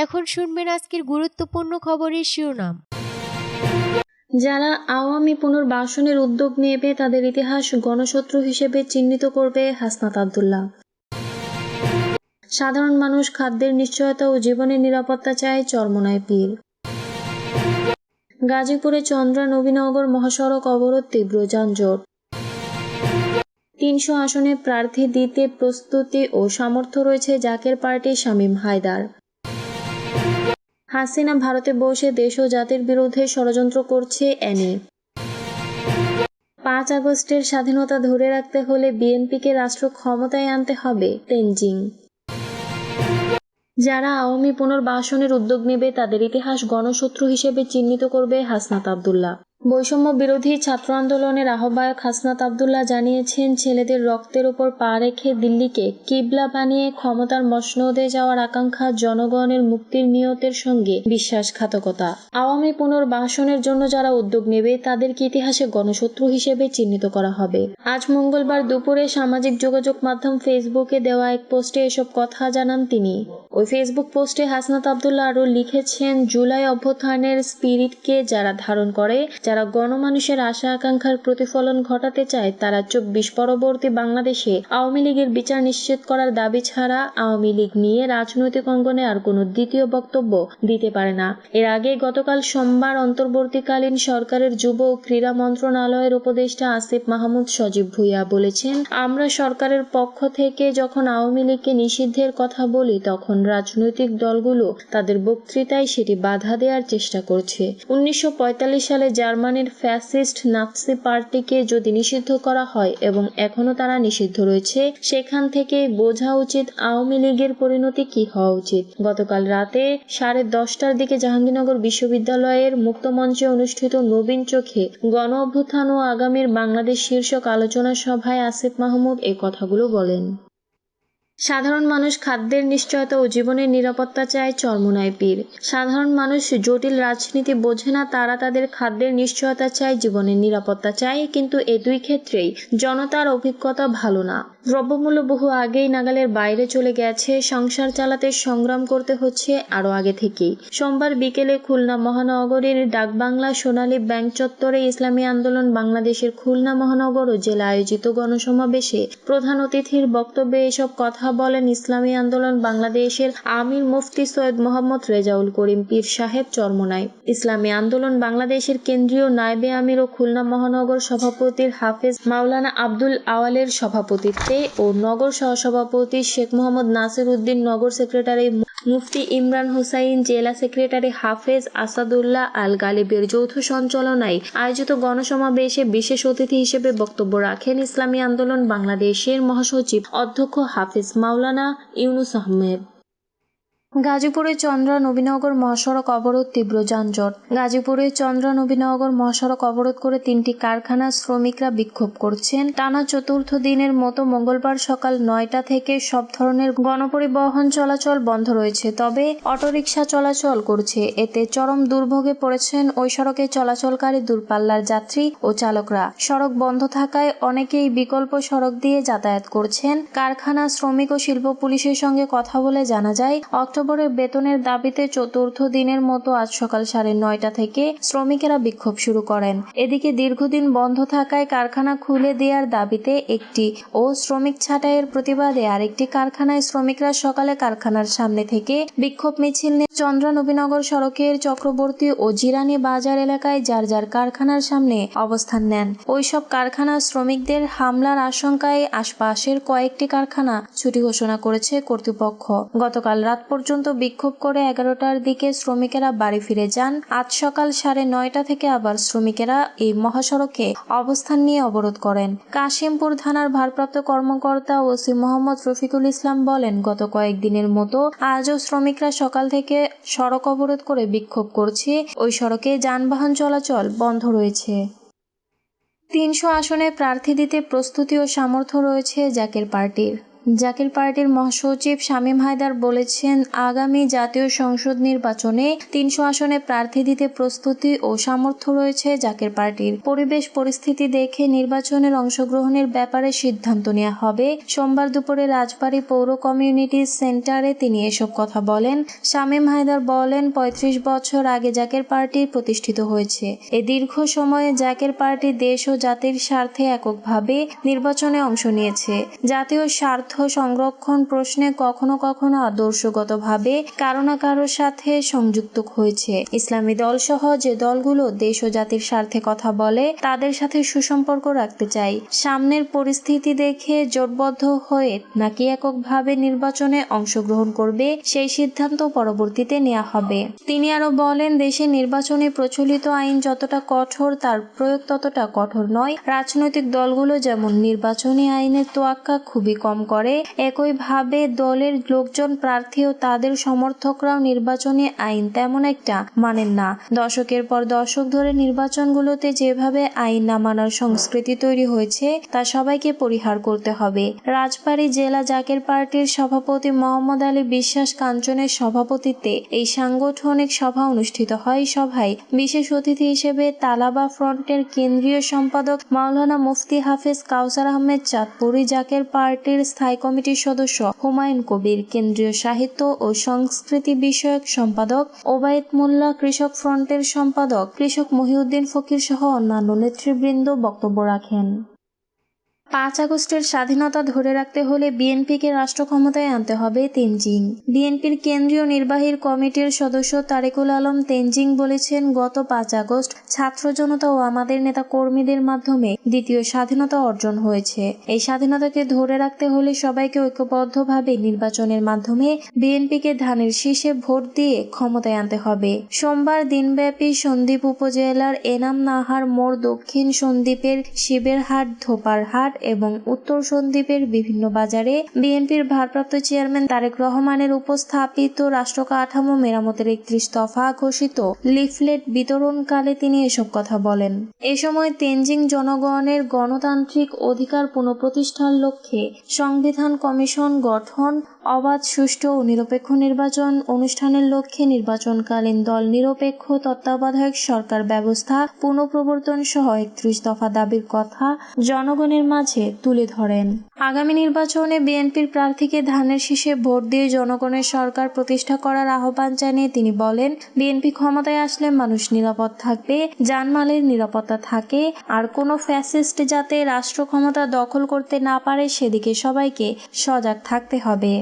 এখন শুনবেন আজকের গুরুত্বপূর্ণ খবরের শিরোনাম। যারা আওয়ামী পুনর্বাসনের উদ্যোগ নেবে, তাদের ইতিহাস গণশত্রু হিসেবে চিহ্নিত করবে হাসনাত আবদুল্লাহ। সাধারণ মানুষ খাদ্যের নিশ্চয়তা ও জীবনের নিরাপত্তা চায় চরমনায় পীর। গাজীপুরে চন্দ্রা নবীনগর মহাসড়ক অবরোধ তীব্র যানজট। তিনশো আসনে প্রার্থী দিতে প্রস্তুতি ও সামর্থ্য রয়েছে জাকের পার্টির শামীম হায়দার। হাসিনা ভারতে বসে দেশ ও জাতির বিরুদ্ধে ষড়যন্ত্র করছে এনে পাঁচ আগস্টের স্বাধীনতা ধরে রাখতে হলে বিএনপিকে রাষ্ট্র ক্ষমতায় আনতে হবে, তেনজিং। যারা আওয়ামী পুনর্বাসনের উদ্যোগ নেবে, তাদের ইতিহাস গণশত্রু হিসেবে চিহ্নিত করবে হাসনাত আবদুল্লাহ। বৈষম্য বিরোধী ছাত্র আন্দোলনের আহ্বায়ক হাসনাত আবদুল্লাহ জানিয়েছেন, ছেলেদের রক্তের উপর পা রেখে দিল্লিকে কিবলা বানিয়ে ক্ষমতার মসনদে যাওয়ার আকাঙ্ক্ষা জনগণের মুক্তির নিয়তের সঙ্গে বিশ্বাসঘাতকতা। আওয়ামী পুনর্বাসনের জন্য যারা উদ্যোগ নেবে, তাদেরকে ইতিহাসে গণশত্রু হিসেবে চিহ্নিত করা হবে। আজ মঙ্গলবার দুপুরে সামাজিক যোগাযোগ মাধ্যম ফেসবুকে দেওয়া এক পোস্টে এসব কথা জানান তিনি। ওই ফেসবুক পোস্টে হাসনাত আবদুল্লাহ আরও লিখেছেন, জুলাই অভ্যুত্থানের স্পিরিটকে যারা ধারণ করে, যারা গণমানুষের আশা আকাঙ্ক্ষার প্রতিফলন ঘটাতে চায়, তারা চব্বিশ পরবর্তী বাংলাদেশে আওয়ামী লীগের বিচার নিশ্চিত করার দাবি ছাড়া আওয়ামী লীগ নিয়ে রাজনৈতিক অঙ্গনে আর কোনো দ্বিতীয় বক্তব্য দিতে পারে না। এর আগে গতকাল সোমবার অন্তর্বর্তীকালীন সরকারের যুব ও ক্রীড়া মন্ত্রণালয়ের উপদেষ্টা আসিফ মাহমুদ সজীব ভুইয়া বলেছেন, আমরা সরকারের পক্ষ থেকে যখন আওয়ামী লীগকে নিষিদ্ধের কথা বলি, তখন রাজনৈতিক দলগুলো তাদের বক্তৃতায় সেটি বাধা দেওয়ার চেষ্টা করছে। উনিশশো পঁয়তাল্লিশ সালে জার্মানির ফ্যাসিস্ট নাৎসি পার্টিকে যদি নিষিদ্ধ করা হয় এবং এখনও তারা নিষিদ্ধ রয়েছে, সেখান থেকে বোঝা উচিত আওয়ামী লীগের পরিণতি কি হওয়া উচিত। গতকাল রাতে সাড়ে দশটার দিকে জাহাঙ্গীরনগর বিশ্ববিদ্যালয়ের মুক্তমঞ্চে অনুষ্ঠিত নবীন চোখে গণ অভ্যুত্থান ও আগামীর বাংলাদেশ শীর্ষক আলোচনা সভায় আসিফ মাহমুদ এই কথাগুলো বলেন। সাধারণ মানুষ খাদ্যের নিশ্চয়তা ও জীবনের নিরাপত্তা চায় চরমনায় পীর। সাধারণ মানুষ জটিল রাজনীতি বোঝে না, তারা তাদের খাদ্যের নিশ্চয়তা চায়, জীবনের নিরাপত্তা চায়, কিন্তু এ দুই ক্ষেত্রেই জনতার অভিজ্ঞতা ভালো না। দ্রব্যমূল্য বহু আগেই নাগালের বাইরে চলে গেছে, সংসার চালাতে সংগ্রাম করতে হচ্ছে আরও আগে থেকেই। সোমবার বিকেলে খুলনা মহানগরীর ডাকবাংলা সোনালী ব্যাংক চত্বরে ইসলামী আন্দোলন বাংলাদেশের খুলনা মহানগর ও জেলা আয়োজিত গণসমাবেশে প্রধান অতিথির বক্তব্যে এসব কথা বলেন, ইসলামী আন্দোলন বাংলাদেশের আমির মুফতি সৈয়দ মোহাম্মদ রেজাউল করিম পীর সাহেব চরমনাই। ইসলামী আন্দোলন বাংলাদেশের কেন্দ্রীয় নায়বে আমির ও খুলনা মহানগর সভাপতির হাফেজ মাওলানা আব্দুল আওয়ালের সভাপতিত্বে ও নগর সহসভাপতি শেখ মোহাম্মদ নাসির উদ্দিন নগর সেক্রেটারি মুফতি ইমরান হুসাইন জেলা সেক্রেটারি হাফেজ আসাদুল্লাহ আল গালিবের যৌথ সঞ্চালনায় আয়োজিত গণসমাবেশে বিশেষ অতিথি হিসেবে বক্তব্য রাখেন ইসলামী আন্দোলন বাংলাদেশের মহাসচিব অধ্যক্ষ হাফেজ মাওলানা ইউনুস আহমেদ। গাজীপুরে চন্দ্রা নবীনগর মহাসড়ক অবরোধ তীব্র যানজট। গাজীপুরে চন্দ্রা নবীনগর মহাসড়ক অবরোধ করে তিনটি কারখানার শ্রমিকরা বিক্ষোভ করছেন। টানা চতুর্থ দিনের মতো মঙ্গলবার সকাল নয়টা থেকে সব ধরনের গণপরিবহন চলাচল বন্ধ রয়েছে, তবে অটোরিকশা চলাচল করছে। এতে চরম দুর্ভোগে পড়েছেন ওই সড়কে চলাচলকারী দূরপাল্লার যাত্রী ও চালকরা। সড়ক বন্ধ থাকায় অনেকেই বিকল্প সড়ক দিয়ে যাতায়াত করছেন। কারখানা শ্রমিক ও শিল্প পুলিশের সঙ্গে কথা বলে জানা যায় অক্টোবরের বেতনের দাবিতে চতুর্থ দিনের মতো আজ সকাল সাড়ে নয়টা থেকে শ্রমিকেরা বিক্ষোভ শুরু করেন। এদিকে দীর্ঘদিন বন্ধ থাকায় কারখানা খুলে দেওয়ার দাবিতে একটি ও শ্রমিক ছাঁটাইয়ের প্রতিবাদে আরেকটি কারখানায় শ্রমিকরা সকালে কারখানার সামনে থেকে বিক্ষোভ মিছিল নিয়ে চন্দ্রা নবীনগর সড়কের চক্রবর্তী ও জিরানি বাজার এলাকায় যার যার কারখানার সামনে অবস্থান নেন। ওইসব কারখানার শ্রমিকদের হামলার আশঙ্কায় আশপাশের কয়েকটি কারখানা ছুটি ঘোষণা করেছে কর্তৃপক্ষ। গতকাল রাত পর্যন্ত বিক্ষোভ করে এগারোটার দিকে শ্রমিকেরা বাড়ি ফিরে যান। আজ সকাল সাড়ে নয়টা থেকে আবার শ্রমিকেরা এই মহাসড়কে অবস্থান নিয়ে অবরোধ করেন। কাশিমপুর থানার ভারপ্রাপ্ত কর্মকর্তা ওসি মোহাম্মদ রফিকুল ইসলাম বলেন, গত কয়েকদিনের মতো আজও শ্রমিকরা সকাল থেকে সড়ক অবরোধ করে বিক্ষোভ করছে। ওই সড়কে যানবাহন চলাচল বন্ধ রয়েছে। তিনশো আসনে প্রার্থী দিতে প্রস্তুতি ও সামর্থ্য রয়েছে জাকের পার্টির। জাকির পার্টির মহাসচিব শামীম হায়দার বলেছেন, আগামী জাতীয় সংসদ নির্বাচনে তিনশো আসনে প্রার্থী দিতে প্রস্তুতি ও সামর্থ্য রয়েছে জাকির পার্টির। পরিবেশ পরিস্থিতি দেখে নির্বাচনের অংশগ্রহণের ব্যাপারে সিদ্ধান্ত নেওয়া হবে। সোমবার দুপুরে রাজবাড়ী পৌর কমিউনিটি সেন্টারে তিনি এসব কথা বলেন। শামীম হায়দার বলেন, পঁয়ত্রিশ বছর আগে জাকের পার্টি প্রতিষ্ঠিত হয়েছে। এই দীর্ঘ সময়ে জাকের পার্টি দেশ ও জাতির স্বার্থে এককভাবে নির্বাচনে অংশ নিয়েছে। জাতীয় স্বার্থ সংরক্ষণ প্রশ্নে কখনো কখনো আদর্শগতভাবে কারও না কারোর সাথে সংযুক্ত হয়েছে। ইসলামী দল সহ যে দলগুলো দেশ ও জাতির স্বার্থে কথা বলে, তাদের সাথে সুসম্পর্ক রাখতে চাই। সামনের পরিস্থিতি দেখে জোটবদ্ধ হয়ে নাকি এককভাবে নির্বাচনে অংশগ্রহণ করবে, সেই সিদ্ধান্ত পরবর্তীতে নেওয়া হবে। তিনি আরও বলেন, দেশে নির্বাচনে প্রচলিত আইন যতটা কঠোর, তার প্রয়োগ ততটা কঠোর নয়। রাজনৈতিক দলগুলো যেমন নির্বাচনী আইনের তোয়াক্কা খুবই কম করে। একইভাবে দলের লোকজন প্রার্থী ও তাদের সমর্থকরাও নির্বাচনী আইন তেমন একটা মানেন না। দশকের পর দশক ধরে নির্বাচনগুলোতে যেভাবে আইন না মানার সংস্কৃতি তৈরি হয়েছে, তা সবাইকে পরিহার করতে হবে। রাজবাড়ী জেলা জাকের পার্টির সভাপতি মোহাম্মদ আলী বিশ্বাস কাঞ্চনের সভাপতিত্বে এই সাংগঠনিক সভা অনুষ্ঠিত হয় সভায়। বিশেষ অতিথি হিসেবে তালাবা ফ্রন্টের কেন্দ্রীয় সম্পাদক মাওলানা মুফতি হাফেজ কাউসার আহমেদ চাঁদপুরি জাকের পার্টির স্থায়ী কমিটির সদস্য হুমায়ুন কবির, কেন্দ্রীয় সাহিত্য ও সংস্কৃতি বিষয়ক সম্পাদক ওবায়দ মোল্লা, কৃষক ফ্রন্টের সম্পাদক কৃষক মহিউদ্দিন ফকির সহ অন্যান্য নেতৃবৃন্দ বক্তব্য রাখেন। পাঁচ আগস্টের স্বাধীনতা ধরে রাখতে হলে বিএনপিকে রাষ্ট্র ক্ষমতায় আনতে হবে তেনজিং। বিএনপির কেন্দ্রীয় নির্বাহীর কমিটির সদস্য তারেকুল আলম তেনজিং বলেছেন, গত পাঁচ আগস্ট ছাত্র জনতা ও আমাদের নেতা কর্মীদের মাধ্যমে দ্বিতীয় স্বাধীনতা অর্জন হয়েছে। এই স্বাধীনতাকে ধরে রাখতে হলে সবাইকে ঐক্যবদ্ধভাবে নির্বাচনের মাধ্যমে বিএনপিকে ধানের শীষে ভোট দিয়ে ক্ষমতায় আনতে হবে। সোমবার দিনব্যাপী সন্দ্বীপ উপজেলার এনাম নাহার মোড় দক্ষিণ সন্দ্বীপের শিবের শিবেরহাট ধোপারহাট এবং উত্তর সন্দ্বীপের বিভিন্ন বাজারে বিএনপির ভারপ্রাপ্ত চেয়ারম্যান তারেক রহমানের উপস্থাপিত রাষ্ট্র কাঠামো মেরামতের একত্রিশ দফা ঘোষিত লিফলেট বিতরণকালে তিনি এসব কথা বলেন। এ সময় তেনজিং জনগণের গণতান্ত্রিক অধিকার পুনঃপ্রতিষ্ঠার লক্ষ্যে সংবিধান কমিশন গঠন, অবাধ, সুষ্ঠু ও নিরপেক্ষ নির্বাচন অনুষ্ঠানের লক্ষ্যে নির্বাচনকালীন দল নিরপেক্ষ তত্ত্বাবধায়ক সরকার ব্যবস্থা পুনঃপ্রবর্তন সহ একত্রিশ দফা দাবির কথা জনগণের মাঝে তুলে ধরেন। আগামী নির্বাচনে বিএনপির প্রার্থীকে ধানের শীষে ভোট দিয়ে জনগণের সরকার প্রতিষ্ঠা করার আহ্বান জানিয়ে তিনি বলেন, বিএনপি ক্ষমতায় আসলে মানুষ নিরাপদ থাকবে জানমালের নিরাপত্তা থাকে, আর কোনো ফ্যাসিস্ট যাতে রাষ্ট্র ক্ষমতা দখল করতে না পারে সেদিকে সবাইকে সজাগ থাকতে হবে।